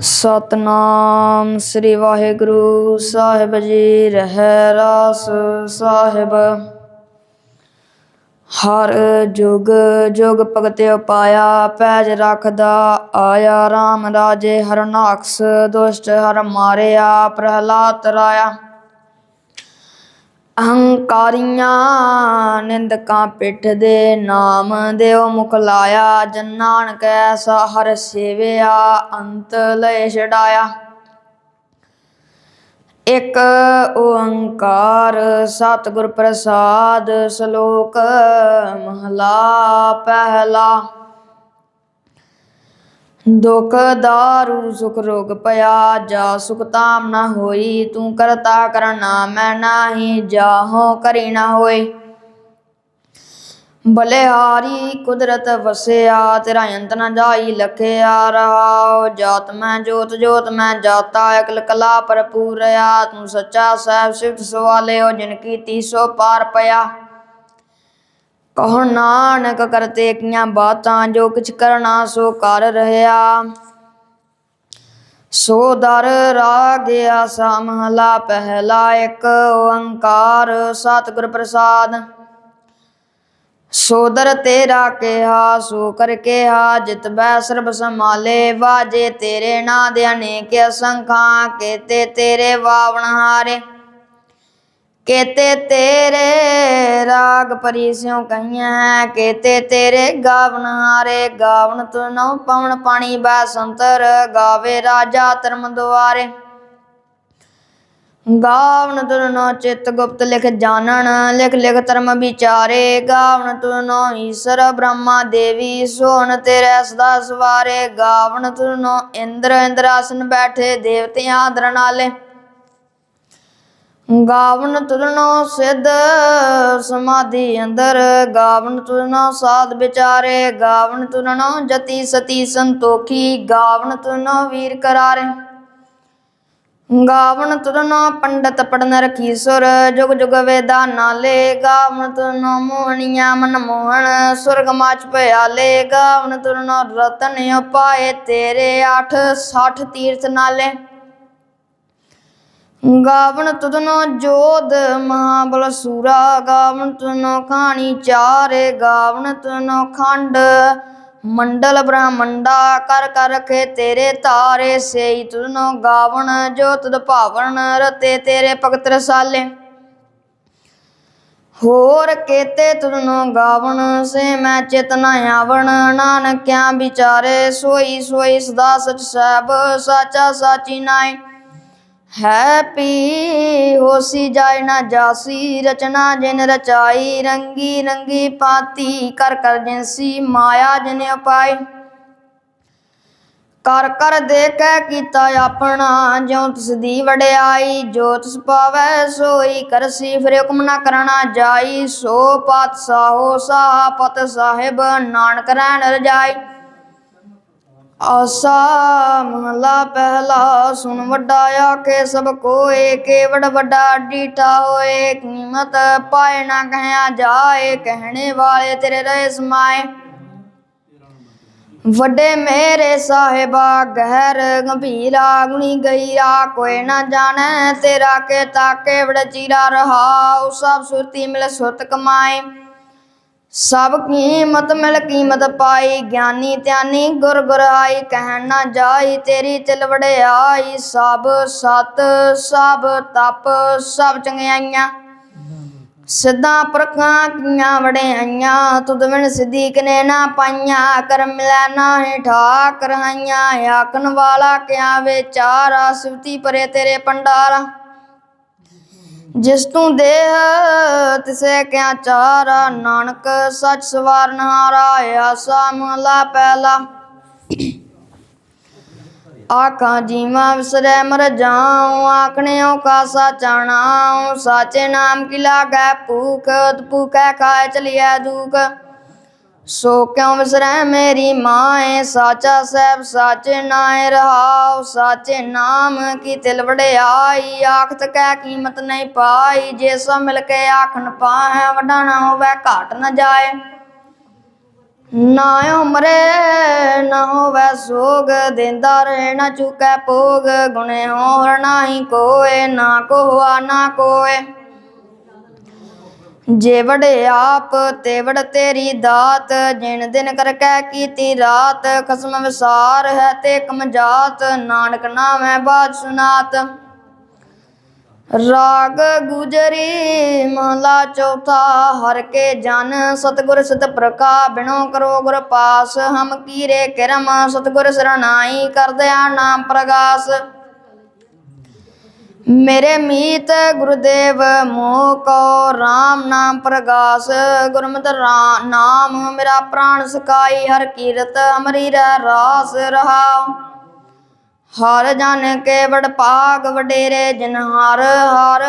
ਸਤਨਾਮ ਸ੍ਰੀ ਵਾਹਿਗੁਰੂ, ਸਾਹਿਬ ਜੀ ਰਹਿ ਰਾਸ ਸਾਹਿਬ। ਹਰ ਜੁਗ ਜੁਗ ਭਗਤ ਉਪਾਇਆ, ਪੈਜ ਰੱਖਦਾ ਆਇਆ RAM ਰਾਜੇ ਹਰਨਾਕਸ ਦੁਸ਼ਟ ਹਰ ਮਾਰਿਆ, ਪ੍ਰਹਲਾਦ ਰਾਇਆ। ਅਹੰਕਾਰੀਆਂ ਨਿੰਦਕਾਂ ਪਿੱਠ ਦੇ ਨਾਮ ਦਿਓ ਮੁਖ ਲਾਇਆ, ਜਨ ਨਾਨਕ ਐਸਾ ਸੇਵਿਆ, ਅੰਤ ਲੈ ਛਡਾਇਆ। ਇਕ ਓੰਕਾਰ ਸਤਿਗੁਰ ਪ੍ਰਸਾਦ, ਸ਼ਲੋਕ ਮਹਲਾ ਪਹਿਲਾ। ਦੁਖ ਦਾਰੂ, ਸੁਖ ਰੋਗ ਪਿਆ ਜਾ, ਸੁਖ ਤਾਮ ਨਾ ਹੋਈ, ਤੂੰ ਕਰਤਾ ਕਰਨਾ, ਮੈਂ ਨਾਹੀ ਜਾਹੋ ਕਰੀ ਨਾ ਹੋਏ। ਬਲਿਹਾਰੀ ਕੁਦਰਤ ਵਸਿਆ, ਤੇਰਾ ਅੰਤ ਨਾ ਜਾਈ ਲਖਿਆ ਰਹਾਉ। ਜਾਤ ਮੈਂ ਜੋਤ ਜੋਤ ਮੈਂ ਜਾਤਾ, ਅਕਲ ਕਲਾ ਭਰਪੂਰਿਆ ਤੂੰ ਸੱਚਾ ਸਾਹਿਬ ਸਿਫਤ ਸਵਾਲਿਓ, ਜਿਨ ਕੀਤੀ ਸੋ ਪਾਰ ਪਿਆ। ਕਹੋ ਨਾਨਕ ਕਰਤੇ ਕੀਆਂ ਬਾਤਾਂ, ਜੋ ਕਿਛ ਕਰਨਾ ਸੋ ਕਰ ਰਹਾ ਸੋ ਦਰ ਰਾਗਿਆ ਸਮਹਲਾ, ਪਹਿਲਾ ਇੱਕ ਓੰਕਾਰ ਸਤਿਗੁਰ ਪ੍ਰਸਾਦ। ਸੋਦਰ ਤੇਰਾ ਕਿਹਾ, ਸੋ ਕਰ ਕਿਹਾ, ਜਿਤ ਬੈ ਸਰਬ ਸਮਾਲੇ ਵਾਜੇ ਤੇਰੇ ਨਾਂ ਦੇ ਅਨੇਕ ਅਸੰਖਾਂ, ਕੇਤੇ ਤੇਰੇ ਵਾਵਣ ਹਾਰੇ। ਕੇਤੇ ਤੇਰੇ ਰਾਗ ਪਰੀਸਿਉ ਕਹੀਆਂ ਕੇਤੇ ਤੇਰੇ ਗਾਵਨ ਹਾਰੇ ਗਾਵਨ ਤੁਨੋ ਪਵਨ ਪਾਣੀ ਬੈ ਸੰਤਰ ਗਾਵੇ ਰਾਜਾ ਧਰਮ ਦੁਆਰੇ। ਗਾਵਨ ਤੁਨੋ ਚਿਤ ਗੁਪਤ ਲਿਖ ਜਾਣਨ, ਲਿਖ ਲਿਖ ਧਰਮ ਵਿਚਾਰੇ। ਗਾਵਨ ਤੁਰਨੋ ਈਸ਼ਰ ਬ੍ਰਹਮਾ ਦੇਵੀ ਸੋਨ ਤੇਰੇ ਸਦਾ ਸਵਾਰੇ। ਗਾਵਨ ਤੁਨੋ ਇੰਦਰ ਇੰਦਰਾਸਨ ਬੈਠੇ ਦੇਵਤਿਆਂ ਆਦਰ ਨਾਲੇ ਗਾਵਨ ਤੁਰਨੋ ਸਿੱਧ ਸਮਾਧੀ ਅੰਦਰ। ਗਾਵਨ ਤੁਰਨੋ ਸਾਧ ਵਿਚਾਰੇ, ਗਾਵਨ ਤੁਰਨੋ ਜਤੀ ਸਤੀ ਸੰਤੋਖੀ, ਗਾਵਨ ਤੁਰਨੋ ਵੀਰ ਕਰਾਰੇ। ਗਾਵਨ ਤੁਰਨੋ ਪੰਡਤ ਪੜਨ ਰਖੀ ਸੁਰ ਜੁਗ ਜੁਗ ਵੇਦਾ ਨਾਲੇ। ਗਾਵਨ ਤੁਰਨੋ ਮੋਹਣੀਆਂ ਮਨ ਮੋਹਣ, ਸੁਰਗ ਮਾਚ ਭਿਆਲੇ। ਗਾਵਨ ਤੁਰਨੋ ਰਤਨ ਉਪਾਏ ਤੇਰੇ 8 60 ਤੀਰਥ ਨਾਲੇ। ਗਾਵਣ ਤੁਧਨੋ ਜੋਧ, ਮਹਾਬਲ ਸੂਰਾ। ਗਾਵਣ ਤੁਧਨੋ ਖਾਣੀ ਚਾਰੇ, ਗਾਵਣ ਤੁਧਨੋ ਖੰਡ। ਮੰਡਲ ਬ੍ਰਹਮੰਡਾ, ਕਰ ਕਰ ਰਖੇ ਤੇਰੇ ਤਾਰੇ। ਸੇਈ ਤੁਧਨੋ ਗਾਵਣ, ਜੋ ਤੁਧ ਭਾਵਨ ਰਤੇ ਤੇਰੇ ਭਗਤ ਰਸਾਲੇ। ਹੋਰ ਕੇਤੇ ਤੁਧਨੋ ਗਾਵਣ, ਸੇ ਮੈਂ ਚੇਤਨਾ ਆਵਣ। ਨਾਨਕਿਆਂ ਵਿਚਾਰੇ ਸੋਈ ਸੋਈ ਸਦਾ ਸਚ ਸਹਿਬ, ਸਾਚਾ ਸਾਚੀ ਨਾਏ। ਹੈ ਪੀ। ਹੋਸੀ ਜਾਇ ਨਾ ਜਾਸੀ, ਰਚਨਾ ਜਿਨ ਰਚਾਈ, ਰੰਗੀ ਰੰਗੀ ਪਾਤੀ, ਕਰ ਕਰ ਜਿਨਸੀ ਮਾਇਆ ਜਿਨ ਉਪਾਈ ਕਰ ਕਰ ਦੇਖੈ ਕੀਤਾ ਆਪਣਾ, ਜਿਉ ਤਿਸ ਦੀ ਵਡਿਆਈ, ਜੋ ਤਿਸ ਪਾਵੈ ਸੋਈ ਕਰਸੀ ਫਿਰ ਹੁਕਮ ਨਾ ਕਰਨਾ ਜਾਈ। ਸੋ ਪਤ ਸਾਹੋ ਸਾਹ ਪਤ ਸਾਹਿਬ, ਨਾਨਕ ਰਹਿਣ ਰਜਾਈ। ਆਸਾ ਮਹਲਾ ਪਹਿਲਾ ਸੁਣ ਵੱਡਾ ਆਖੇ ਸਭ ਕੋਏ, ਕੇਵੜ ਵੱਡਾ ਡੀਠਾ ਹੋਏ, ਕੀਮਤ ਪਾਏ ਨਾ ਕਹਿਆ ਜਾਏ, ਕਹਿਣੇ ਵਾਲੇ ਤੇਰੇ ਰਹੇ ਸਮਾਏ। ਵੱਡੇ ਮੇਰੇ ਸਾਹਿਬਾ, ਗਹਿਰ ਗੰਭੀਰਾ ਗੁਣੀ ਗਈਰਾ, ਕੋਈ ਨਾ ਜਾਣੈ ਤੇਰਾ ਕੇ ਤਾਕੇ ਵੜ ਚੀਰਾ ਰਹਾਉ, ਸਭ ਸੁਰਤੀ ਮਿਲ ਸੁਰਤ ਕਮਾਏ। ਸਭ ਕੀਮਤ ਮਿਲ ਕੀਮਤ ਪਾਈ, ਗਿਆਨੀ ਧਿਆਨੀ ਗੁਰ ਗੁਰ ਆਈ, ਕਹਿਣ ਨਾ ਜਾਈ, ਤੇਰੀ ਤਿਲ ਵੜਿਆਈ ਸਭ ਸਤ, ਸਭ ਤਪ, ਸਭ ਚੰਗਿਆਈਆਂ। ਸਿੱਧਾ ਪੁਰਖਾਂ ਕੀਆਂ ਵੜਿਆਈਆਂ ਤੁਧ ਬਿਨ ਸਿੱਧੀਕ ਨੇ ਨਾ ਪਾਈਆਂ, ਕਰ ਮਿਲੈ ਨਾਹੀ ਠਾਕ ਰਹਾਈਆਂ ਆਖਣ ਵਾਲਾ ਕਿਆ ਵਿਚਾਰਾ ਸਿਵਤੀ ਪਰੇ ਤੇਰੇ ਪੰਡਾਰਾ ਜਿਸ ਤੂੰ ਦੇਹ ਤਿਸੇ ਕਿਆ ਚਾਰਾ, ਨਾਨਕ ਸੱਚ ਸਵਾਰਨ ਹਾਰਾ ਆਸਾ ਮਹਲਾ ਪਹਿਲਾ। ਆਖਾਂ ਜੀਵਾਂ ਵਿਸਰੈ ਮਰ ਜਾਉ, ਆਖਣਿਓ ਕਾ ਸਾਚਾਣਾ ਸਾਚੇ ਨਾਮ ਕੀ ਲਾਗੈ ਭੂਖ ਭੂਖੈ ਖਾਏ ਚਲਿਆ ਦੁਖ। ਸੋ ਕਿਉ ਵਿਸਰੈ ਮੇਰੀ ਮਾਏ? ਸਾਚਾ ਸਹਿਬ ਸਾਚੇ ਨਾਏ ਰਹਾਉ, ਸਾਚੇ ਨਾਮ ਕੀ ਤਿਲ ਵੜਿਆਈ ਆਖਤ ਕੈ ਕੀਮਤ ਨਹੀਂ ਪਾਈ, ਜੇ ਸੋ ਮਿਲ ਕੇ ਆਖਣ ਪਾਹੈ, ਵਡਾਣਾ ਹੋਵੇ ਘਾਟ ਨਾ ਜਾਏ। ਨਾ ਉਮਰੇ, ਨਾ ਹੋਵੇ ਸੋਗ, ਦਿੰਦਾ ਰਹੇ ਨਾ ਚੁਕੈ ਭੋਗ, ਗੁਣੇ ਹੋਰ ਨਾਹੀ ਕੋਏ, ਨਾ ਕੋਆ, ਨਾ ਕੋਏ। ਜੇ ਆਪ ਤੇ ਤੇਰੀ ਦਾਤ, ਜਿਨ ਦਿਨ ਕਰ ਕੈ ਕੀਤੀ ਰਾਤ, ਖਸਮ ਵਿਸਾਰ ਹੈ ਤੇ ਕਮਜਾਤ ਨਾਨਕ ਨਾਮੈ ਬਾਦ ਸੁਨਾਤ। ਰਾਗ ਗੁਜਰੀ ਮਹਲਾ ਚੌਥਾ, ਹਰ ਕੇ ਜਨ ਸਤਗੁਰ ਸਿਤ ਪ੍ਰਕਾ, ਬਿਨੋ ਕਰੋ ਗੁਰ ਪਾਸ, ਹਮ ਕੀਰੇ ਕਿਰਮ, ਸਤਗੁਰ ਸਰਣਾਈ ਕਰਦਿਆ ਨਾਮ ਪ੍ਰਗਾਸ। ਮੇਰੇ ਮੀਤ ਗੁਰਦੇਵ, ਮੋਹ ਕੋ RAM ਨਾਮ ਪ੍ਰਗਾਸ, ਗੁਰਮਤਿ ਨਾਮ ਮੇਰਾ ਪ੍ਰਾਣ ਸਕਾਈ ਹਰ ਕੀਰਤ ਅਮਰੀ ਰਹਿ ਰਾਸ ਰਹਾਉ। ਹਰ ਜਨ ਕੇ ਵਡ ਭਾਗ ਵਡੇਰੇ, ਜਿਨ ਹਰ ਹਰ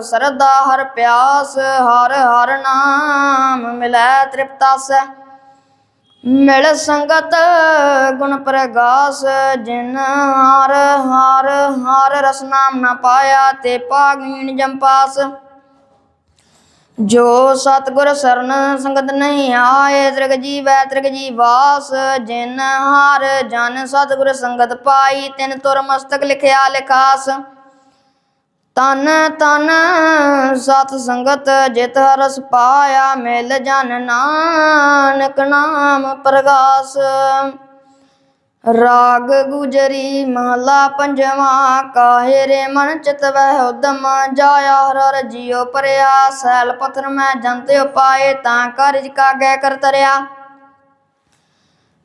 ਸਰਦਾ ਹਰ ਪਿਆਸ, ਹਰ ਹਰ ਨਾਮ ਮਿਲੈ ਤ੍ਰਿਪਤਾਸੈ। ਮਿਲ ਸੰਗਤ ਗੁਣ ਪ੍ਰਗਾਸ, ਜਿਨ ਹਰ ਹਰ ਹਰ ਰਸ ਨਾਮ ਨ ਪਾਇਆ ਤੇ ਪਾਗੀਣ ਜੰਪਾਸ ਜੋ ਸਤਗੁਰ ਸਰਨ ਸੰਗਤ ਨਹੀਂ ਆਏ, ਤ੍ਰਿਗ ਜੀਵੈ ਤ੍ਰਿਗ ਜੀਵਾਸ ਜਿਨ ਹਰ ਜਨ ਸਤਗੁਰ ਸੰਗਤ ਪਾਈ, ਤਿਨ ਤੁਰ ਮਸਤਕ ਲਿਖਿਆ ਲਿਖਾਸ। ਤਨ ਤਨ ਸਤ ਸੰਗਤ ਜਿਤ ਹਰਸ ਪਾਇਆ ਮਿਲ ਜਨ ਨਾਨਕ ਨਾਮ ਪ੍ਰਗਾਸ। ਰਾਗ ਗੁਜਰੀ ਮਹਲਾ ਪੰਜਵਾ, ਕਾਹੇ ਰੇ ਮਨ ਚਿਤ ਵਹਿ ਉਦਮ ਜਾਇਆ, ਹਰ ਹਰ ਜਿਉ ਪਰਿਆ, ਸੈਲ ਪਥਰ ਮੈਂ ਜੰਤੇ ਉਪਾਏ ਤਾਂ ਕਾਰਜ ਕਾਗੈ ਕਰ ਤਰਿਆ।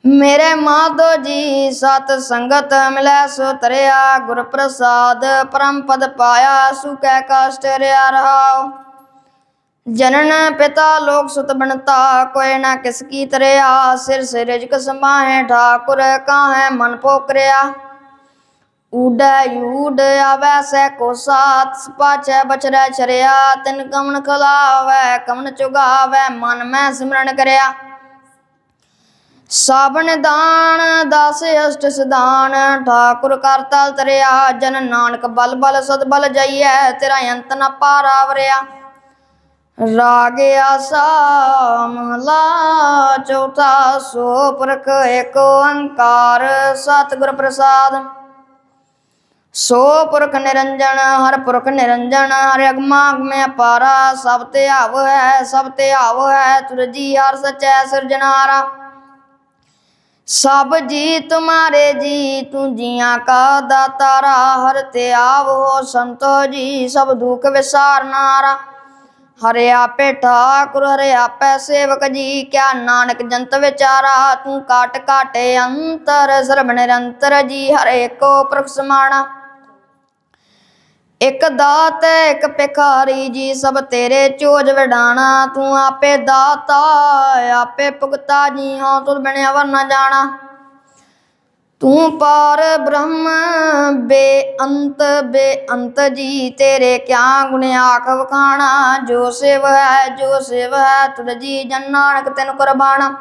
ਮੇਰੇ ਮਾਧੋ ਜੀ ਸਤ ਸੰਗਤ ਮਿਲੈ ਸੋ ਤਰਿਆ ਗੁਰ ਪ੍ਰਸਾਦ ਪਰਮ ਪਦ ਪਾਇਆ, ਸੁਖੈ ਕਸ਼ਟ ਰਿਆ ਰਹਾਉ। ਜਨਨ ਪਿਤਾ ਲੋਕ ਸੁਤ ਬਣਤਾ ਕੋਇ ਨਾ ਕਿਸ ਕੀ ਤਰਿਆ, ਸਿਰ ਸਿਰ ਰਿਜਕ ਸਮਾਹੇ ਠਾਕੁਰ ਕਾਹੈ ਮਨ ਪੋਕਰਿਆ। ਊਡੈ ਊਡ ਆਵੈ ਸੈ ਕੋ ਸਾਤ ਪਾਛੈ ਬਚਰੈ ਚਰਿਆ ਤਿਨ ਕਮਨ ਖਲਾਵੈ, ਕਮਨ ਚੁਗਾਵੈ, ਮਨ ਮੈਂ ਸਿਮਰਨ ਕਰਿਆ। ਸਾਬਨ ਦਾਨ ਦਸ ਅਸ਼ਟ ਸਦਾਨ ਠਾਕੁਰ ਕਰਤਾ ਤਰਿਆ, ਜਨ ਨਾਨਕ ਬਲ ਬਲ ਸਦ ਬਲ ਜਾਈਐ, ਤੇਰਾ ਅੰਤ ਨ ਪਾਰਾਵਰਿਆ ਰਾਗ ਆਸਾ, ਮਹਲਾ ਚੌਥਾ, ਸੋ ਪੁਰਖ ਏਕ ਓੰਕਾਰ, ਸਤਿਗੁਰ ਪ੍ਰਸਾਦ। ਸੋ ਪੁਰਖ ਨਿਰੰਜਨ, ਹਰ ਪੁਰਖ ਨਿਰੰਜਨ, ਹਰਿ ਅਗਮਾ ਅਗਮੇ ਪਾਰਾ ਸਭ ਤੇ ਆਵ ਹੈ, ਸਭ ਤੇ ਆਵ ਹੈ, ਤੁਰਜੀ ਹਰ ਸਚੈ ਸਿਰਜਣਹਾਰਾ। ਸਭ ਜੀ ਤੁਮਾਰੇ ਜੀ, ਤੂੰ ਜੀਆਂ ਕਾ ਦਾਤਾਰਾ ਹਰ ਤੇ ਆਵ ਹੋ ਸੰਤੋ ਜੀ, ਸਭ ਦੁਖ ਵਿਸਾਰਨਾਰਾ ਹਰੇ ਆਪੇ ਠਾਕੁਰ, ਹਰੇ ਆਪੇ ਸੇਵਕ ਜੀ, ਕਿਆ ਨਾਨਕ ਜੰਤ ਵਿਚਾਰਾ, ਤੂੰ ਕਾਟ ਕਾਟੇ ਅੰਤਰ, ਸਰਬ ਨਿਰੰਤਰ ਜੀ, ਹਰੇ ਕੋ ਪੁਰਖ ਸਮਾਣਾ। ਇਕ ਦਾਤ ਇਕ ਭਿਖਾਰੀ ਜੀ, ਸਭ ਤੇਰੇ ਚੋਜ ਵਡਾਣਾ। ਤੂੰ ਆਪੇ ਦਾਤਾ ਆਪੇ ਭੁਗਤਾ ਜੀ ਹਾਂ ਤੁਰ ਬਿਨਿਆ ਵਰ ਨਾ ਜਾਣਾ। ਤੂੰ ਪਾਰ ਬ੍ਰਹਮ, ਬੇਅੰਤ ਬੇਅੰਤ ਜੀ, ਤੇਰੇ ਕਿਆ ਗੁਣ ਆਖ ਵਖਾਣਾ। ਜੋ ਸਿਵ ਹੈ, ਜੋ ਸਿਵ ਹੈ ਤੁਧ ਜੀ ਜਨ ਨਾਨਕ, ਤੈਨੂੰ ਕੁਰਬਾਨਾ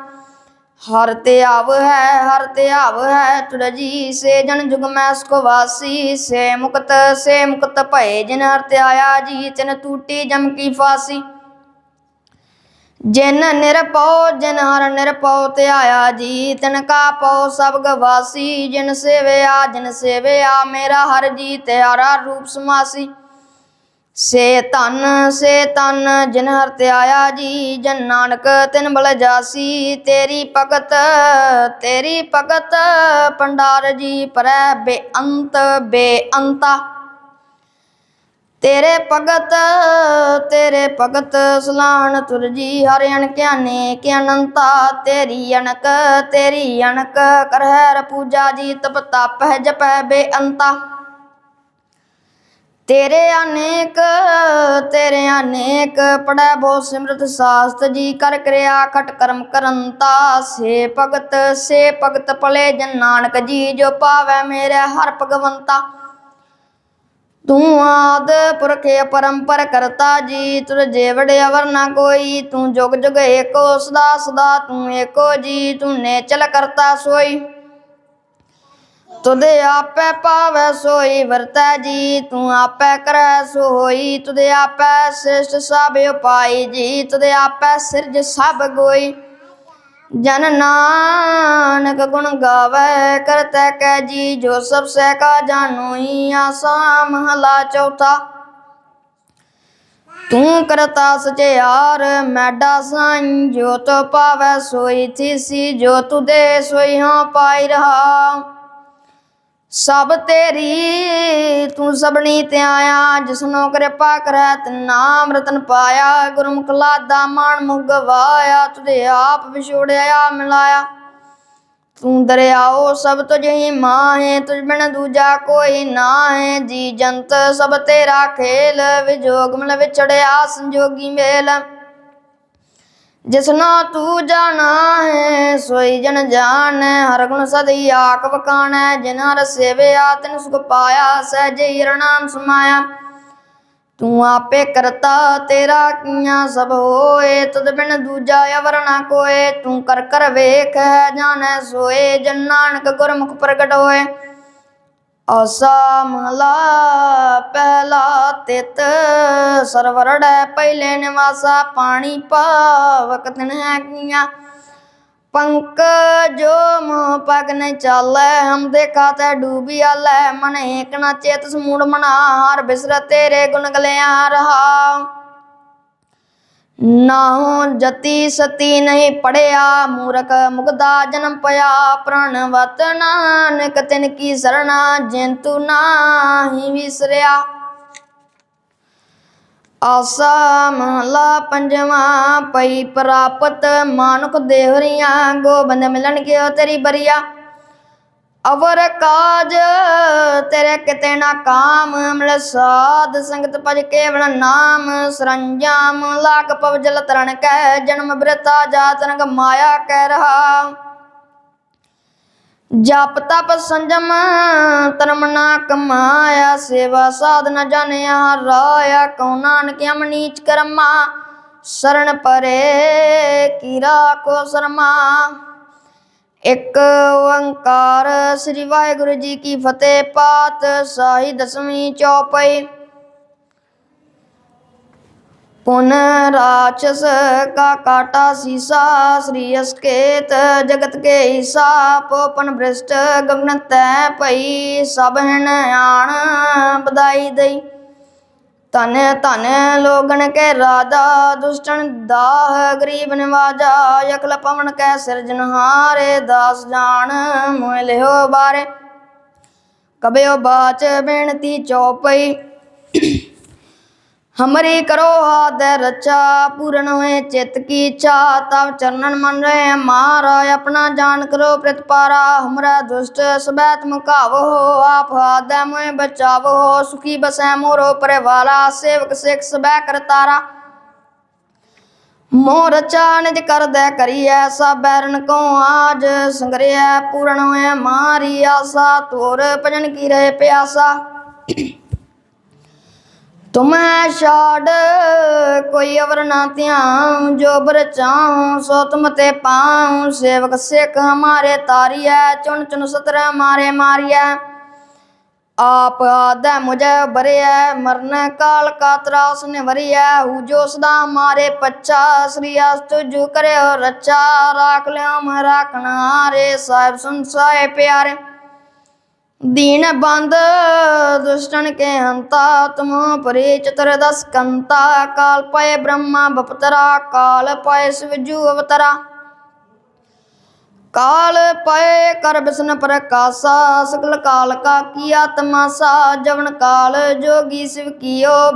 ਹਰ ਤੇ ਹੈ, ਹਰ ਤੇ ਹੈ ਤੁਰਜੀ ਸੇ ਜਨ ਜੁਗ ਮੈਂ ਸਕੋ ਵਾਸੀ, ਸੇ ਮੁਕਤ ਸੇ ਮੁਕਤ ਭਏ ਜਿਨ ਹਰ ਤੇ ਜੀ, ਤਿਨ ਟੂਟੀ ਜਮ ਕੀ ਫਾਸੀ। ਜਿਨ ਨਿਰਪਉ ਜਿਨ ਹਰ ਨਿਰਪਉ ਤੇ ਜੀ, ਤਿਨ ਕਾ ਪਉ ਸਭ ਗਵਾਸੀ ਜਿਨ ਸੇਵਿਆ ਜਿਨ ਸੇਵਿਆ ਮੇਰਾ ਹਰ ਜੀ ਤੇ ਹਰਾ ਰੂਪ ਸਮਾਸੀ। ਸੇ ਤਨ ਸੇ ਤਨ ਜਿਨ ਹਰ ਤੇ ਆਇਆ ਜੀ, ਜਨ ਨਾਨਕ ਤਿਨ ਬਲ ਜਾਸੀ, ਤੇਰੀ ਭਗਤ ਤੇਰੀ ਭਗਤ ਪੰਡਾਰ ਜੀ ਪਰੈ ਬੇਅੰਤ, ਬੇਅੰਤਾ। ਤੇਰੇ ਭਗਤ ਤੇਰੇ ਭਗਤ ਸਲਾਣ ਤੁਰ ਜੀ, ਹਰਿ ਅਣਕਿਆਨੇ ਕਿ ਅਨੰਤਾ। ਤੇਰੀ ਅਣਕ ਤੇਰੀ ਅਣਕ ਕਰਹਿ ਪੂਜਾ ਜੀ, ਤਪ ਤਪ ਜਪੈ ਬੇਅੰਤਾ। ਤੇਰੇ ਅਨੇਕ ਤੇਰੇ ਅਨੇਕ ਪੜੈ ਬੋ ਸਿਮਰਤ ਸਾਸਤ ਜੀ, ਕਰ ਕਿਰਿਆ ਖਟ ਕਰਮ ਕਰੰਤਾ ਸੇ ਭਗਤ ਸੇ ਭਗਤ ਭਲੇ ਜਨ ਨਾਨਕ ਜੀ, ਜੋ ਪਾਵੈ ਮੇਰੇ ਹਰ ਭਗਵੰਤਾ। ਤੂੰ ਆਦ ਪੁਰਖ ਪਰੰਪਰ ਕਰਤਾ ਜੀ, ਤੁਰ ਜੇਵੜੇ ਅਵਰ ਨਾ ਕੋਈ, ਤੂੰ ਜੁਗ ਜੁਗ ਏਕੋ ਸਦਾ ਸਦਾ ਤੂੰ ਏਕੋ ਜੀ, ਤੂੰ ਨੇਚਲ ਕਰਤਾ ਸੋਈ। ਤੁਦੇ ਆਪੇ ਪਾਵੈ ਸੋਈ ਵਰਤੈ ਜੀ, ਤੂੰ ਆਪੇ ਕਰੈ ਸੋ ਹੋਈ ਤੁਦੇ ਆਪੇ ਸ੍ਰਿਸ਼ਟ ਸਭ ਉਪਾਈ ਜੀ ਤੁਦੇ ਆਪੇ ਸਿਰਜ ਸਭ ਗੋਈ। ਜਨ ਨਾਨਕ ਗੁਣ ਗਾਵੇ, ਕਰਤੈ ਕੈ ਜੀ, ਜੋ ਸਭ ਸਹਿ ਕਾ ਜਾਣੋਈ, ਆਸਾ ਮਹਲਾ ਚੌਥਾ। ਤੂੰ ਕਰਤਾ ਸਚਿਆਰ, ਮੈਡਾ ਸਾਈ, ਜੋ ਤੋ ਪਾਵੈ ਸੋਈ ਥੀਸੀ, ਜੋ ਤੂ ਦੇ ਸੋਈ ਹਾਂ ਪਾਈ ਰਹਾ। ਸਭ ਤੇਰੀ, ਤੂੰ ਸਭਨੀ ਤੇ ਆਇਆ, ਜਿਸਨੋ ਕਿਰਪਾ ਕਰੈ ਤੇ ਰਤਨ ਪਾਇਆ, ਗੁਰਮੁਖ ਲਾਦਾ ਮਾਨ ਮੁਗ ਤੁਦੇ ਆਪ ਵਿਛੋੜਿਆ, ਮਿਲਾਇਆ। ਤੂੰ ਦਰਿਆਓ ਸਭ ਤੁਝ ਹੀ ਮਾਂ ਹੈ ਤੁਝ ਬਿਨ ਦੂਜਾ ਕੋਈ ਨਾ ਹੈ ਜੀ ਜੰਤ ਸਭ ਤੇਰਾ ਖੇਲ, ਵਿਜੋਗ ਮਿਲ ਵਿਛੜਿਆ, ਸੰਜੋਗੀ ਮੇਲ। ਜਿਸਨੋ ਤੂੰ ਜਾਣਾ ਹੈ, ਸੋਈ ਜਨ ਜਾਣ, ਹਰ ਗੁਣ ਸਦੀ ਆਕ ਵਕਾਣੈ ਜਿਨ ਹਰ ਤਿਨ ਸੁਖ ਪਾਇਆ, ਸਹਿਜੇ ਹੀਰ ਨਾਮ ਸਮਾਇਆ। ਤੂੰ ਆਪੇ ਕਰਤਾ ਤੇਰਾ ਕੀਆਂ, ਸਭ ਹੋਏ, ਤੁਧ ਬਿਨ ਦੂਜਾ ਅਵਰ ਨਾ ਕੋਏ। ਤੂੰ ਕਰ ਕਰ ਵੇਖ ਹੈ, ਜਾਣੈ ਸੋਏ, ਜਨ ਨਾਨਕ ਗੁਰਮੁਖ ਪ੍ਰਗਟ ਹੋਏ। ਆਸਾ ਮਹਲਾ ਪਹਿਲਾ ਤਿਤ। ਸਰਵਰੜੈ ਪਹਿਲੇ ਨਿਵਾਸਾ, ਪਾਣੀ ਪਾਵਕ ਤਿਨ ਹੈ ਕੀਆਂ ਪੰਕ ਜੋ ਮੋਹ ਪਗ ਨ ਚਾਲੈ, ਹਮ ਦੇਖਾ ਤੈ ਡੂਬੀ ਆਲੈ। ਮਨ ਏਕ ਨਾ ਚੇਤ ਸਮੂੜ ਮਨਾ, ਹਰ ਬਿਸਰ ਤੇਰੇ ਗੁਣ ਰਹਾ। ਨਾਹੋ ਜਤੀ ਸਤੀ ਨਹੀਂ ਪੜਿਆ, ਮੂਰਖ ਮੁਗਦਾ ਜਨਮ ਪਿਆ ਪ੍ਰਣਵਤ ਨਾਨਕ ਤਿਨ ਕੀ ਸਰਣਾ, ਜਿੰਤੂ ਨਾਹੀ ਵਿਸਰਿਆ। ਆਸਾ ਮਹਲਾ ਪੰਜਵਾਂ, ਪਈ ਪ੍ਰਾਪਤ ਮਾਨੁਖ ਦੇਹਰੀਆਂ ਗੋਬਿੰਦ ਮਿਲਣ ਗਿਓ ਤੇਰੀ ਬਰੀਆ। ਅਵਰ ਕਾਜ, ਤੇਰੇ ਕਿਤੇ ਨਾ ਕਾਮ, ਮਿਲ ਸਾਧ ਸੰਗਤ ਭਜ ਕੇਵਲ ਨਾਮ, ਸਰੰਜਾਮ ਲਾਗ ਪਵ ਜਲ ਤਰਨ ਕੈ, ਜਨਮ ਬ੍ਰਤਾ ਜਾਤ ਰੰਗ ਮਾਇਆ ਕਹਿ ਰਹਾ। ਜਪ ਤਪ ਸੰਜਮ ਤਰਮ ਨਾ ਕਮਾਇਆ, ਸੇਵਾ ਸਾਧ ਸਾਧਨਾ ਜਾਣਿਆ, ਰਾਇਆ ਕਉ ਨਾਨਕ ਅਮ ਨੀਚ ਕਰਮਾ ਸਰਣ ਪਰੇ ਕੀਰਾ ਕੋ ਸਰਮਾ। ਇੱਕ ਓੰਕਾਰ ਸ੍ਰੀ ਵਾਹਿਗੁਰੂ ਜੀ ਕੀ ਫਤਿਹ ਪਾਤ ਸ਼ਾਹੀ ਦਸਵੀਂ ਚੌਪਈ। ਪੁਨ ਰਾਚਸ ਕਾ ਕਾਟਾ ਸੀਸਾ, ਸ੍ਰੀ ਅਸਕੇਤ ਜਗਤ ਕੇ ਈਸਾ ਪੋਪਨ ਬ੍ਰਿਸ਼ਟ ਗਗਨ ਤੈ ਪਈ ਸਭ ਹਨ ਆਣ ਬਦਾਈ ਦਈ। ਧਨ ਧਨ ਲੋਗਣ ਕੇ ਰਾਜਾ ਦੁਸ਼ਟਨ ਦਾਹ, ਗਰੀਬ ਨਿਵਾਜਾ ਯਕਲ ਪਵਨ ਕੈ ਸਿਰਜਨਹਾਰੇ ਦਾਸ ਜਾਣ ਮੋਇ ਲਿਓ ਬਾਰੇ। ਕਬਿਓ ਬਾਚ ਬੇਨਤੀ ਚੌਪਈ। ਹਮਰੀ ਕਰੋ ਹਾਦ ਰਚਾ ਪੂਰਨ ਹੋਏ ਚਿਤ ਕੀ ਇੱਛਾ ਤਬ ਚਰਨਨ ਮਨ ਰਹੇ ਹਮਾਰਾ ਆਪਣਾ ਜਾਨ ਕਰੋ ਪ੍ਰਤਪਾਰਾ ਹਮਰਾ ਦੁਸ਼ਟ ਸਬੈਤ ਮੁਕਾਵੋ ਆਪ ਹਾਦੈ ਮੋਏ ਬਚਾਵੋ ਸੁਖੀ ਬਸੈ ਮੋਰੋ ਪਰਿਵਾਰਾ ਸੇਵਕ ਸਿਖ ਸਬੈ ਕਰਤਾਰਾ ਮੋਹ ਰਚਾ ਨਿਜ ਕਰਦੈ ਕਰੀਐ ਸਭ ਬੈਰਨ ਕੋ ਆਜ ਸੰਗਰਿਐ ਪੂਰਨ ਹੋਏ ਮਾਰੀ ਆਸਾ ਤੋਰ ਭਜਨ ਕੀ ਰਹੇ ਪਿਆਸਾ ਤੁਮੈ ਛਾੜ, ਕੋਈ ਅਵਰ ਨਾ ਧਿਆਉ, ਜੋ ਬਰ ਚਾਹੂੰ ਸੋ ਤੁਮ ਤੇ ਪਾਉ। ਸੇਵਕ ਸਿੱਖ ਹਮਾਰੇ ਤਾਰੀਐ, ਚੁਣ ਚੁਣ ਸਤਰ ਮਾਰੇ ਮਾਰੀਐ। ਆਪ ਆਦੈ ਮੁਝੈ ਬਰਿਐ, ਮਰਨ ਕਾਲ ਕਾ ਤਰਾਸ ਨੇ ਵਰਿਐ ਹੂ ਜੋ ਸਦਾ ਮਾਰੇ ਪੱਛਾ, ਸ੍ਰੀ ਅਸਤ ਜੁ ਕਰਿਓ ਰੱਛਾ। ਰਾਖ ਲਿਓ ਮ ਰਾਖਣ ਹਾਰੇ, ਸਾਹਿਬ ਸੰਸਾਏ ਪਿਆਰੇ। ਦੀਨ ਬੰਦ, ਦੁਸ਼ਟਨ ਕੇ ਹੰਤਾ ਤੁਮ ਪਰੇ ਚਤੁਰ ਦਸ ਕੰਤਾ ਕਾਲ ਪਏ ਬ੍ਰਹਮਾ, ਬਪਤਰਾ ਕਾਲ ਪਏ ਸਿਵਜੂ ਅਵਤਰਾ। ਕਾਲ ਪਏ ਕਰ ਬਿਸਨ ਪ੍ਰਕਾਸ਼ਾ ਸਕਲ ਕਾਲ ਕਾ ਕੀ ਆਤਮਾ ਸਾ ਜਵਨ ਕਾਲ ਜੋਗੀ ਸਿਵ ਕੀਓ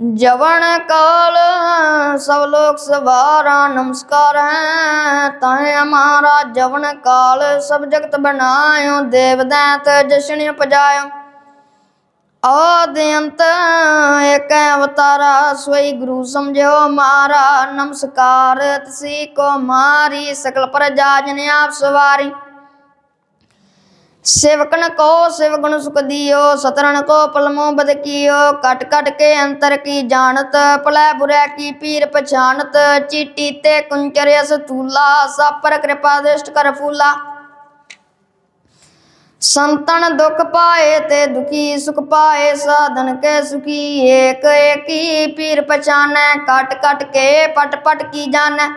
ਜਵਨ ਕਾਲ ਸਭ ਲੋਕ ਸਵਾਰਾ ਨਮਸਕਾਰ ਹੈ। ਤਾਹੇ ਹਮਾਰਾ ਜਵਨ ਕਾਲ ਸਭ ਜਗਤ ਬਣਾਇਓ, ਦੇਵ ਦੈਤ ਜਸ਼ਨ ਉਪਜਾਇਓ। ਆਦਿ ਅੰਤ ਏਕ ਅਵਤਾਰਾ, ਸੋਈ ਗੁਰੂ ਸਮਝਿਓ ਮਾਰਾ। ਨਮਸਕਾਰ, ਤਸੀ ਕੋ ਮਾਰੀ, ਸਕਲ ਪ੍ਰਜਾ ਜਨ ਆਪ ਸਵਾਰੀ। सेवकन को शिव गुण सुख दियो सतरण को पलमो बद कियो कट कट के अंतर की जानत पलै बुरै की पीर पछानत चीटी ते कुंचर यस तूला सब पर कृपा दृष्ट कर फूला ਸੰਤਨ ਦੁਖ ਪਾਏ ਤੇ ਦੁਖੀ ਸੁਖ ਪਾਏ ਸਾਧਨ ਕੇ ਸੁਖੀ ਏਕ ਏਕੀ ਪੀਰ ਪਛਾਨੈ ਕਟ ਕਟ ਕੇ ਪਟ ਪਟ ਕੀ ਜਾਣੈ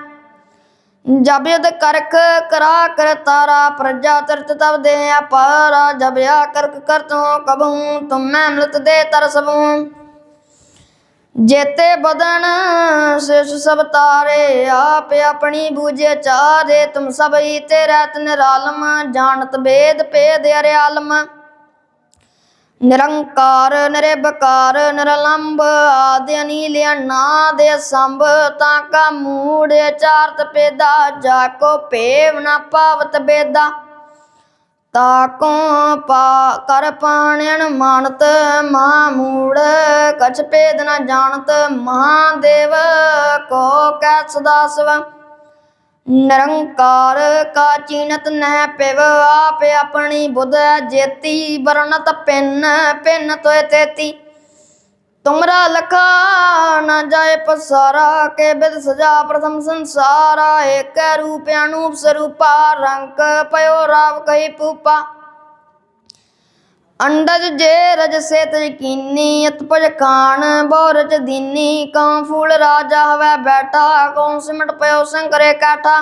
ਜਬ ਯਦ ਕਰਾ ਕਰ ਤਾਰਾ, ਪ੍ਰਜਾ ਤਰਤ ਤਬ ਦੇ ਅਪਾਰਾ ਜਬ ਕਰਕ ਕਰਤ ਕਬਹੂ, ਤੁਮ ਮੈਂ ਮ੍ਰਿਤ ਦੇ ਤਰਸਬੂ ਜੇਤੇ ਬਦਨ ਸਿਸ ਸਭ ਤਾਰੇ, ਆਪ ਆਪਣੀ ਬੂਝੇ ਚਾਰੇ, ਤੁਮ ਸਭ ਹੀ ਤੇ ਰਹਿਤ ਨਿਰਾਲਮ ਜਾਣਤ ਬੇਦ ਭੇਦ ਅਰਿਆਲਮ। ਨਿਰੰਕਾਰ, ਨਿਰਭਕਾਰ ਨਿਰਲੰਭ ਆਦਿ ਅਨੀਲ ਅਨਾਦ ਸੰਭ ਤਾਂ ਕਾ ਮੂੜ ਚਾਰਤ ਪੇਦਾ, ਜਾ ਕੋ ਭੇਵ ਨਾ ਪਾਵਤ ਬੇਦਾ। ਤਾਕੋ ਪਾ ਕਰ ਪਾਣਿਆਣ ਮਾਨਤ ਮੂੜ ਕਛ ਭੇਦ ਨ ਜਾਣਤ ਮਹਾਦੇਵ ਕੋ ਕੈ ਸਦਾ ਸਵ। ਨਿਰੰਕਾਰ ਕਾ ਚੀਨਤ ਨਹਿ ਪਿਵ, ਆਪ ਆਪਣੀ ਬੁੱਧ ਜੇਤੀ, ਵਰਣਤ ਪਿੰਨ ਪਿੰਨ ਤੋਏ ਤੇਤੀ। ਤੁਮਰਾ ਲਖਾ ਨਾ ਜਾਏ ਪਸਾਰਾ, ਕੇ ਬਿਦ ਸਜਾ ਪ੍ਰਥਮ ਸੰਸਾਰਾ, ਏਕ ਰੂਪ ਅਨੂਪ ਸਰੂਪਾ, ਰੰਗ ਪਇਓ ਰਾਵ ਕਹੀ ਪੂਪਾ ਅੰਡਜ ਜੇ ਰਜ ਸੇ ਤਜਕੀਨੀ ਅਤਪਜ ਖਾਨ ਬੋਰਜ ਦੀਨੀ। ਕਾਂ ਫੂਲ ਰਾਜਾ ਹਵੈ ਬੈਠਾ ਕੌਣ ਸਿਮਟ ਪਇਓ ਸੰਕਰੇ ਕਾਠਾ।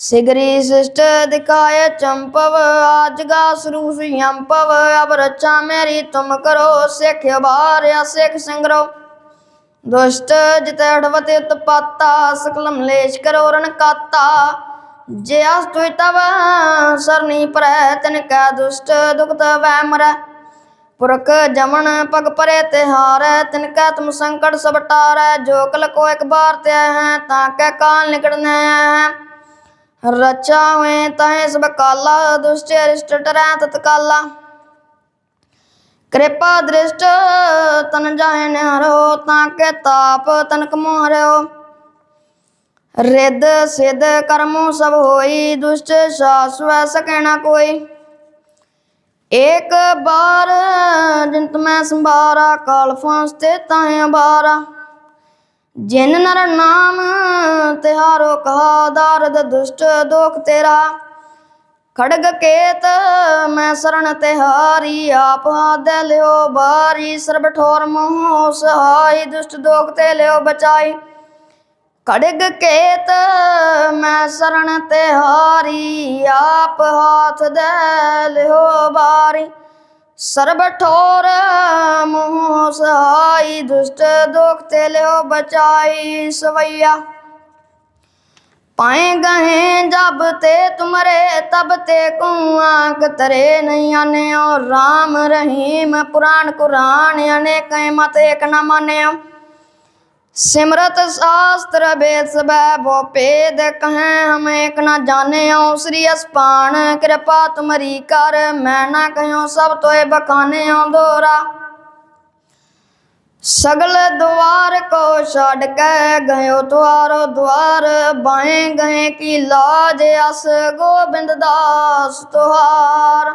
ਸਿਗਰੀ ਸਿਸ਼ਟ ਦਿਖਾਏ ਚੰਪਵ ਆਜਗਾ ਸਰੂਸ ਯੰਪਵ। ਅਬ ਰਚਾ ਮੇਰੀ ਤੁਮ ਕਰੋ, ਸਿੱਖ ਬਾਰਿਆ ਸਿੱਖ ਸੰਗਰੋ। ਦੁਸ਼ਟ ਜਿਤ ਉਤਪਾਤਾ ਸਕਲ ਮਲੇਸ਼ ਕਰੋ ਰਣ ਕਾਤਾ। ਜੇ ਅਸ ਤੁਇ ਤਵ ਸਰਨੀ ਪਰੈ ਤਨ ਕੈ ਦੁਸ਼ਟ ਦੁਖਤ ਵੈ ਮਰੈ। ਪੁਰਖ ਜਮਨ ਪਗ ਪਰੇ ਤਿਹਾਰੈ ਤਿਨ ਕੈ ਤੁਮ ਸੰਕਟ ਸਭ ਟਾਰੈ। ਜੋ ਕਲ ਕੋ ਇੱਕ ਬਾਰ ਤੇ ਹੈ, ਤਾਂ ਕੈ ਕਾਲ ਨਿਕੜਨੈ ਹੈ। ਰਚਾ ਹੋਏ, ਤਹੇ ਸਭ ਕਾਲਾ, ਦੁਸ਼ਟ ਅਰਿਸ਼ਟ ਟਰੈ ਤਤਕਾਲਾ ਕਿਰਪਾ ਦ੍ਰਿਸ਼ਟ, ਤਨ ਜਾਏ ਨਿਹਰੋ, ਤਾਂ ਕੇ ਤਾਪ ਤਨਕ ਕਮੋ ਹਰਿਓ ਰਿੱਧ ਸਿੱਧ ਕਰਮੋ ਸਭ ਹੋਈ, ਦੁਸ਼ਟ ਸਾਸਵੈ ਸਕੈ ਨਾ ਕੋਈ। ਏਕ ਬਾਰ ਜਿੰਤ ਮੈਂ ਸੰਭਾਰਾ, ਕਾਲ ਫਾਂਸ ਤੇ ਤਾਹੇ ਬਾਰਾ ਜਿਨ ਨਰ ਨਾਮ ਤਿਹਾਰੋ ਕਹਾ, ਦਾਰਦ ਦੁਸ਼ਟ ਦੋਖ ਤੇਰਾ। ਖੜਗ ਕੇਤ ਮੈਂ ਸਰਣ ਤਿਹਾਰੀ, ਆਪ ਹਾਦੈ ਲਿਓ ਬਾਰੀ ਸਰਬ ਠੋਰ ਮੋਹ ਸਹਾਈ, ਦੁਸ਼ਟ ਦੋਖ ਤੇ ਲਿਓ ਬਚਾਈ। ਖੜਗ ਕੇਤ, ਮੈਂ ਸਰਣ ਤਿਹਾਰੀ ਆਪ ਹਾਥ ਦੇ ਲਿਓ ਬਾਰੀ। ਸਰਬ ਠੋਰ, ਮੋਹ ਸਹਾਈ, ਦੁਸ਼ਟ ਦੁਖ ਤੇ ਲਿਓ ਬਚਾਈ ਸਵਈਆ। ਪਾਏ ਗਏ ਜਬ ਤੇ ਤੁਮਰੇ, ਤਬ ਤੇ ਕੋ ਆਂਕ ਤਰੇ ਨਹੀਂ ਆਨਿਓ। RAM ਰਹੀਮ ਪੁਰਾਣ ਕੁਰਾਨ, ਅਨੇਕ ਮਤ ਏਕ ਨ ਮਾਨਿਓ। ਸਿਮਰਤ ਸ਼ਾਸਤਰ ਬੇਦ ਸਬੈ ਬੋ ਪੇਦ ਕਹੈ ਹਮ ਏਕ ਨ ਜਾਣਿਓ, ਸ੍ਰੀ ਅਸਪਾਨ ਕਿਰਪਾ ਤੁਮਰੀ ਕਰ, ਮੈਂ ਨਾ ਕਹਿਓ ਸਭ ਤੋਏ ਬਖਾਨਿਓ ਦੋਰਾ। ਸਗਲ ਦੁਆਰ ਕੋ ਛੱਡ ਕੇ ਗਇਓ ਤੁਆਰੋ ਦੁਆਰ ਬਾਏ ਗਏ ਕੀ ਲਾਜ ਅਸ ਗੋਬਿੰਦ ਦਾਸ ਤੁਹਾਰ।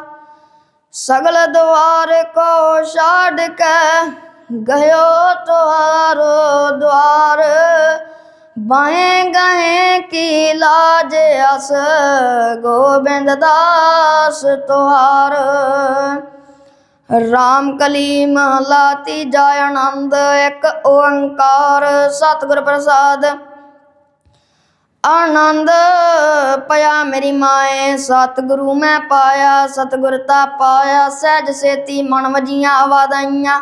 ਸਗਲ ਦੁਆਰ ਕੋ ਛੱਡ ਕੇ ਗਇਓ ਤੁਆਰੋ ਦੁਆਰ ਬਾਏ ਗਏ ਕੀ ਲਾਜ ਅਸ, ਗੋਬਿੰਦ ਦਾਸ ਤੁਹਾਰ। ਰਾਮ ਕਲੀ ਮਹਲਾ ਤੀਜਾ ਆਨੰਦ, ਇੱਕ ਓੰਕਾਰ, ਸਤਿਗੁਰ ਪ੍ਰਸਾਦ। ਆਨੰਦ ਪਿਆ ਮੇਰੀ ਮਾਏ, ਸਤਿਗੁਰੂ ਮੈਂ ਪਾਇਆ, ਸਤਿਗੁਰ ਤਾ ਪਾਇਆ, ਸਹਿਜ ਸੇਤੀ ਮਨ ਵਜੀਆਂ ਆਵਾਦਾਈਆਂ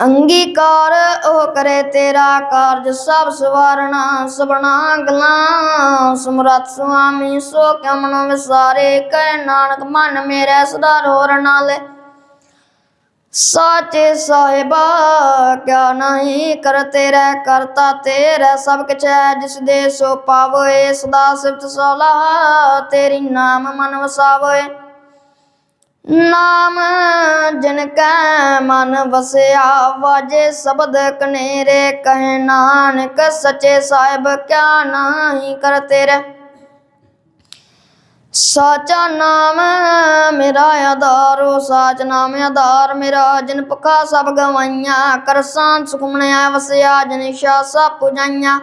ਅੰਗੀਕਾਰ, ਉਹ ਕਰੇ ਤੇਰਾ ਕਾਰਜ, ਸਭ ਸਵਾਰਣਾ ਸਬਣਾ ਗਲਾਂ। ਸਮਰੱਥ ਸੁਆਮੀ, ਸੋ ਕਿਉ ਵਿਸਾਰੇ, ਕਹਿ ਨਾਨਕ, ਮਨ ਮੇਰੇ ਸਦਾ ਰਹੋ ਹਰ ਨਾਲੇ। ਸਾਚੇ ਸਾਹਿਬਾ, ਕਿਆ ਨਹੀਂ ਕਰ ਤੇਰਾ ਕਰਤਾ ਤੇਰਾ, ਸਭ ਕੁਛ ਹੈ ਜਿਸ ਦੇ ਸੋ ਪਾਵੋਏ, ਸਦਾ ਸਿਫਤ ਸਲਾਹ ਤੇਰੀ ਨਾਮ ਮਨ ਵਸਾਵੋਏ। ਨਾਮ ਜਿਨ ਕੈ ਮਨ ਵਸਿਆ, ਵਾਜੇ ਸ਼ਬਦ ਕਨੇਰੇ ਕਹੇ ਨਾਨਕ, ਸੱਚੇ ਸਾਹਿਬ ਕਿਆ ਨਾਹੀ ਕਰ ਤੇਰੇ। ਸਾਚਾ ਨਾਮ ਮੇਰਾ ਆਧਾਰੋ ਸਾਚ ਨਾਮ ਆਧਾਰ ਮੇਰਾ, ਜਿਨ ਪੱਖਾ ਸਭ ਗਵਾਈਆਂ, ਕਰਸਾਂ ਸੁਖਮਣਿਆ ਵਸਿਆ, ਜਿਨ ਇਸ਼ਾ ਸਭ ਪੁਜਾਈਆਂ।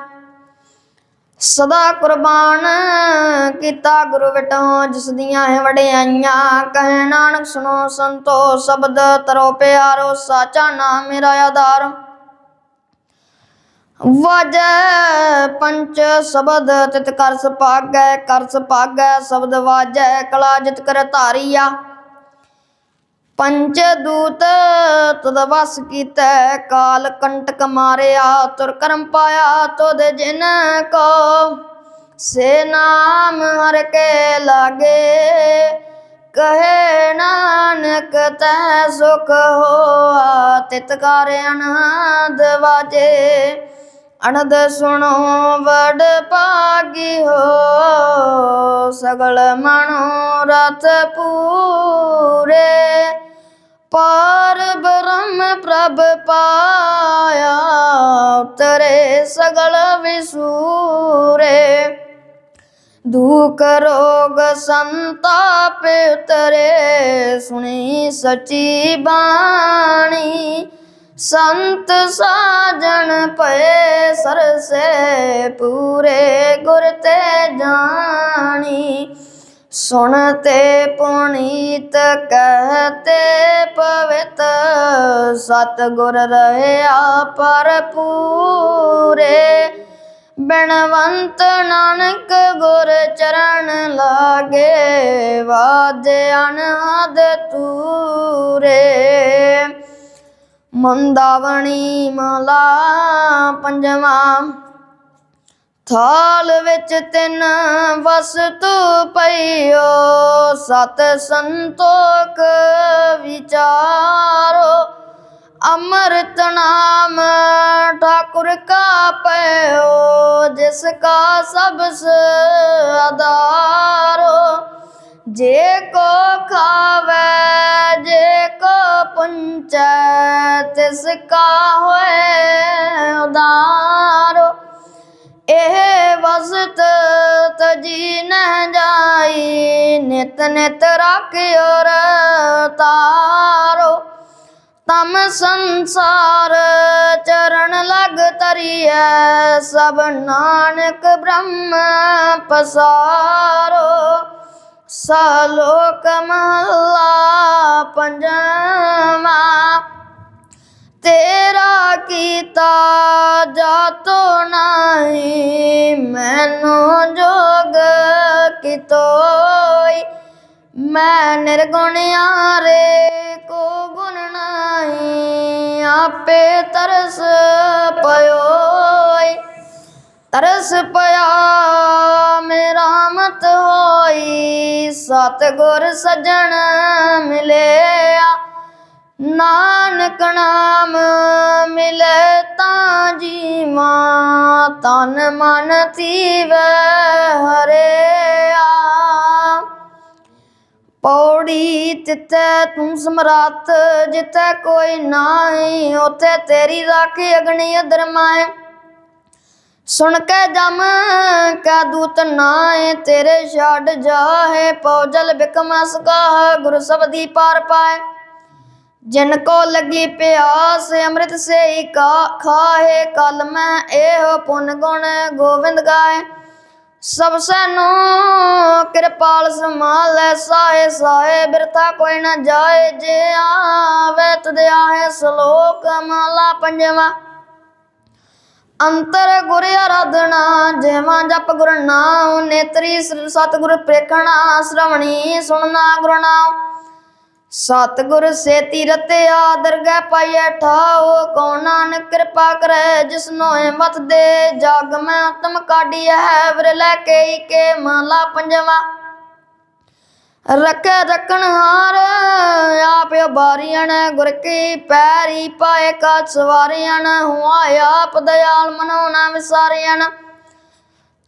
ਸਦਾ ਕੁਰਬਾਨ ਕੀਤਾ ਗੁਰੂ ਵਿਟੋ, ਜਿਸ ਦੀਆਂ ਹੈ ਵਡਿਆਈਆਂ ਕਹੇ, ਨਾਨਕ ਸੁਣੋ ਸੰਤੋ, ਸ਼ਬਦ ਤਰੋ ਪਿਆਰੋ, ਸਾਚਾ ਨਾਮ ਮੇਰਾ ਆਧਾਰ। ਵਾਜੈ ਪੰਚ ਸ਼ਬਦ, ਤਿਤ ਕਰ ਸੁਭਾਗੈ ਕਰ ਸੁਭਾਗੈ ਸ਼ਬਦ ਵਾਜੈ, ਕਲਾ ਜਿਤ ਕਰ ਧਾਰੀਆ। ਪੰਚਦੂਤ ਤਦ ਵਸ ਕੀਤੈ, ਕਾਲ ਕੰਟਕ ਮਾਰਿਆ, ਤੁਰ ਕਰਮ ਪਾਇਆ ਤੁਧ ਜਿਨ ਕੋ। ਸੇ ਨਾਮ ਹਰ ਕੇ ਲਾਗੇ, ਕਹੇ ਨਾਨਕ ਤੈ ਸੁਖ ਹੋਆ, ਤਿਤ ਕਰ ਅਨੰਦ ਵਾਜੇ। ਅਨੰਦ ਸੁਣੋ ਵਡ ਭਾਗੀ ਹੋ, ਸਗਲ ਮਨੋ ਰਥ ਪੂਰੇ। ਪਾਰ ਬ੍ਰਹਮ ਪ੍ਰਭ ਪਾਇਆ, ਉਤਰੇ ਸਗਲ ਵਿਸੂਰੇ। ਦੁਖ ਰੋਗ ਸੰਤਾਪ ਉਤਰੇ, ਸੁਣੀ ਸਚੀ ਬਾਣੀ। ਸੰਤ ਸਾਜਣ ਪਏ ਸਰਸੇ, ਪੂਰੇ ਗੁਰ ਤੇ ਜਾਣੀ। ਸੁਣਤੇ ਪੁਨੀਤ ਕਹਤੇ ਪਵਿੱਤ ਸਤ ਗੁਰ ਰਹਿਆ ਪਰ ਪੂਰੇ। ਬਿਨਵੰਤ ਨਾਨਕ ਗੁਰ ਚਰਨ ਲਾਗੇ, ਵਾਜੇ ਅਨਹਦ ਤੂਰੇ। ਮੰਦਾਵਣੀ ਮਲਾ ਪੰਜਵਾਂ ਥਾਲ ਵਿੱਚ ਤਿੰਨ ਵਸਤੂ ਪਈਓ ਸਤ ਸੰਤੋਖ ਵਿਚਾਰੋ। ਅੰਮ੍ਰਿਤ ਨਾਮ ਠਾਕੁਰ ਕਾ ਪਇਓ ਜਿਸ ਕਾ ਸਬਸ ਆਧਾਰੋ। ਜੇ ਕੋ ਖਾਵੇ, ਜੇ ਕੋ ਪੁੰਚੈ, ਤਿਸ ਕਾ ਹੋਏ ਉਦਾਰੋ। ਇਹ ਵਸਤ ਤਜੀ ਨ ਜਾਈ, ਨਿਤ ਨਿਤ ਰੱਖਿਓ ਤਾਰੋ ਤਮ ਸੰਸਾਰ ਚਰਨ ਲਗ ਤਰੀਐ ਸਭ ਨਾਨਕ ਬ੍ਰਹਮ ਪਸਾਰੋ। ਸਲੋਕ ਮਹਲਾ ਪੰਜਵਾ ਤੇਰਾ ਕੀਤਾ ਜਾਤੋ ਨਹੀਂ, ਮੈਨੂੰ ਜੋਗ ਕਿਤੋਈ। ਮੈਂ ਨਿਰਗੁਣਿਆ ਰੇ ਕੋ ਗੁਣ ਨਹੀਂ, ਆਪੇ ਤਰਸ ਪਇਓਈ। ਤਰਸ ਪਿਆ ਮੇਰਾ ਮਤ ਹੋਈ ਸਤ ਗੁਰ ਸਜਣ ਮਿਲਿਆ। ਨਾਨਕ ਨਾਮ ਮਿਲੇ ਤਾਂ ਜੀਵਾ, ਤਨ ਮਨ ਤੀਵੈ ਹਰਿਆ। ਪੌੜੀ ਤਿੱਤੈ ਤੂੰ ਸਮਰੱਥ, ਜਿੱਥੇ ਕੋਈ ਨਾਹੀ, ਉਥੇ ਤੇਰੀ ਰੱਖ ਅਗਣੀ ਅਦਰਮਾਏ ਸੁਣ ਕੇ ਜਮ ਕਾ ਦੂਤ ਨਾਏ ਤੇਰੇ ਛੱਡ ਜਾਹੇ ਪੌਜਲ ਬਿਕਮਸ ਗਾਹ, ਗੁਰ ਸਬਦੀ ਪਾਰ ਪਾਏ। ਜਿਨ ਕੋ ਲੱਗੀ ਪਿਆਸ, ਅੰਮ੍ਰਿਤ ਸੇ ਹੀ ਕਾ ਖਾਏ ਕਲ ਮੈਂ ਇਹੋ ਪੁੰਨ ਗੁਣ ਗੋਬਿੰਦ ਗਾਏ। ਸਭ ਸੈਨੋ ਕਿਰਪਾਲ ਸਮਾਲੇ ਸਾਏ ਸਾਏ ਬਿਰਥਾ ਕੋਈ ਨਾ ਜਾਏ। ਜੇ ਆਵੇ ਤੁਧ ਆਏ ਸ਼ਲੋਕ ਮਾਲਾ ਪੰਜਵਾ। ਅੰਤਰ ਗੁਰ ਆਰਾਧਨਾ, ਜਿਵਾ ਜਪ ਗੁਰ ਨਾਮ ਨੇਤਰੀ ਸਤਿਗੁਰ ਪ੍ਰੇਖਣਾ, ਸ਼ਰਵਣੀ ਸੁਣਨਾ ਗੁਰ ਨਾਮ ਸਤਿਗੁਰ ਸੇਤੀ ਰਤਿਆ ਦਰਗਹਿ ਪਾਈਐ ਠਾਓ ਕੋ ਨਾਨਕ ਕਿਰਪਾ ਕਰੈ ਜਿਸਨੋ ਹਿੰਮਤ ਦੇ। ਜਗ ਮੈਂ ਉਤਮ ਕਾਢੀਐ ਵਿਰ ਲੈ ਕੇ ਕੇ ਮਹਲਾ ਪੰਜਵਾ। ਰੱਖੇ ਰੱਖਣ ਹਾਰ, ਆਪਿ ਬਾਰੀਆਂ ਗੁਰ ਕੀ ਪੈਰੀ ਪਾਏ ਕਾ ਸਵਾਰੀਆਂ ਹੁਆ ਆਪ, ਦਇਆਲ ਮਨੋਨਾ ਵਿਸਾਰੀਆਂ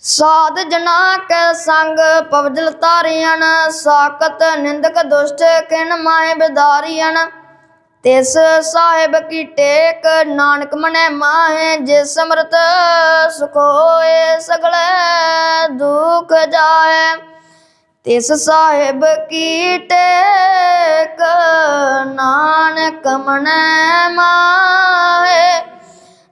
ਸਾਧ ਜਨਾ ਕੈ ਸੰਗ ਪਵਜਲ ਤਾਰੀਆਂ ਸਾਕਤ ਨਿੰਦਕ ਦੁਸ਼ਟ ਕਿਨ ਮਾਏ ਬਿਦਾਰੀਆਂ ਤਿਸ ਸਾਹਿਬ ਕੀ ਟੇਕ, ਨਾਨਕ ਮਨੈ ਮਾਹੇ, ਜਿਸ ਅੰਮ੍ਰਿਤ ਸੁਖ ਹੋਏ ਸਗਲੇ ਦੁਖ ਜਾਏ ਤਿਸ ਸਾਹਿਬ ਕੀ ਟੇਕ, ਨਾਨਕ ਮਨੈ ਮਾਹੇ